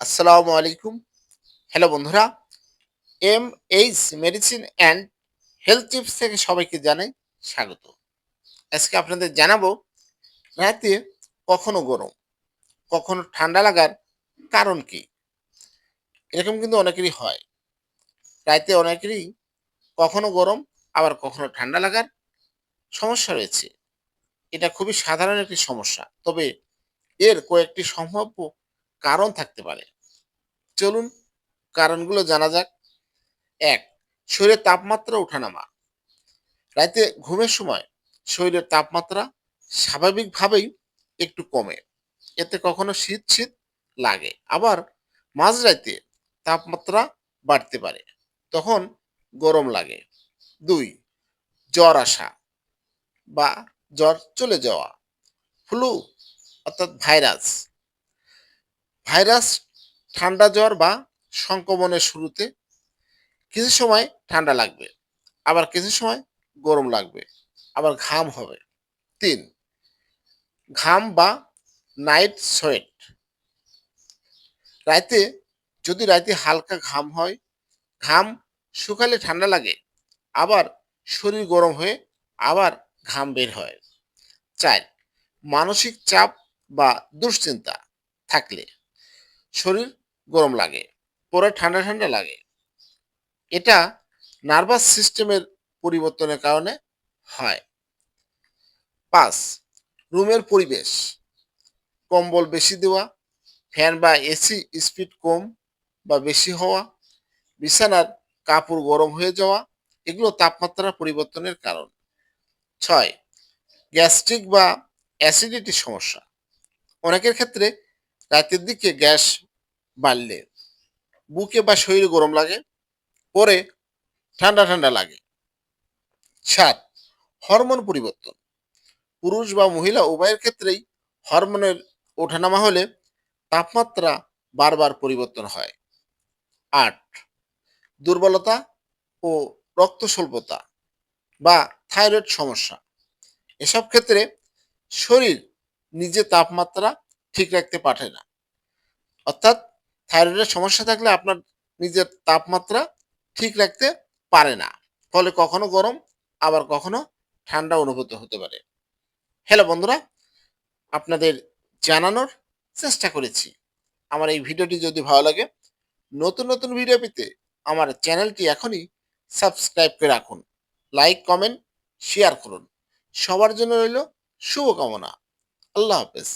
আসসালামু আলাইকুম। হ্যালো বন্ধুরা M H medicine and health tips থেকে সবাইকে জানাই স্বাগত। আজকে আপনাদের জানাব, রাতে কখনো গরম, কখনো ঠান্ডা লাগার কারণ কি? এরকম কিন্তু অনেকেরই হয়। রাতে অনেকেরই কখনো গরম, আবার কখনো ঠান্ডা লাগার সমস্যা রয়েছে। এটা খুবই সাধারণ একটি সমস্যা, তবে এর কয়েকটি সম্ভাব্য কারণ থাকতে পারে। চলুন কারণগুলো জানা যাক। এক শরীরের তাপমাত্রা ওঠানামা। রাতে ঘুমের সময় শরীরের তাপমাত্রা স্বাভাবিকভাবেই একটু কমে। এতে কখনো শীত শীত লাগে। আবার মাঝরাতে তাপমাত্রা বাড়তে পারে। তখন গরম লাগে। দুই, জ্বর আসা বা জ্বর চলে যাওয়া। ফ্লু, অর্থাৎ ভাইরাস ভাইরাস, ঠান্ডা জ্বর বা সংক্রমণের শুরুতে কিছু সময় ঠান্ডা লাগবে, আবার কিছু সময় গরম লাগবে, আবার ঘাম হবে। তিন, ঘাম বা নাইট সোয়েট রাতে যদি রাতে হালকা ঘাম হয়, ঘাম শুকালে ঠান্ডা লাগে, আবার শরীর গরম হয়ে আবার ঘাম বের হয়। চার, মানসিক চাপ বা দুশ্চিন্তা থাকলে শরীর গরম লাগে, পরে ঠান্ডা ঠান্ডা লাগে। এটা নার্ভাস সিস্টেমের পরিবর্তনের কারণে হয়। পাঁচ, রুমের পরিবেশ। কম্বল বেশি দেওয়া, ফ্যান বা এসি স্পিড কম বা বেশি হওয়া, বিছানার কাপড় গরম হয়ে যাওয়া, এগুলো তাপমাত্রা পরিবর্তনের কারণ। ছয়, গ্যাস্ট্রিক বা অ্যাসিডিটির সমস্যা। অনেকের ক্ষেত্রে রাতের দিকে গ্যাস বাড়লে। বুকে বা শরীরে গরম লাগে, পরে ঠান্ডা ঠান্ডা লাগে। সাত, হরমোন পরিবর্তন। পুরুষ বা মহিলা উভয়ের ক্ষেত্রেই হরমোনের ওঠানামা হলে তাপমাত্রা বারবার পরিবর্তন হয়। আট, দুর্বলতা ও রক্ত স্বল্পতা বা থাইরয়েড সমস্যা। এসব ক্ষেত্রে শরীর নিজে তাপমাত্রা ঠিক রাখতে পারে না। অর্থাৎ থাইরয়েডের সমস্যা থাকলে আপনার নিজের তাপমাত্রা ঠিক রাখতে পারে না। ফলে কখনো গরম, আবার কখনো ঠান্ডা অনুভূত হতে পারে। হ্যালো বন্ধুরা, আপনাদের জানানোর চেষ্টা করেছি। আমার এই ভিডিওটি যদি ভালো লাগে, নতুন নতুন ভিডিও পেতে আমার চ্যানেলটি এখনই সাবস্ক্রাইব করে রাখুন। লাইক কমেন্ট শেয়ার করুন। সবার জন্য রইল শুভকামনা। আল্লাহ হাফেজ।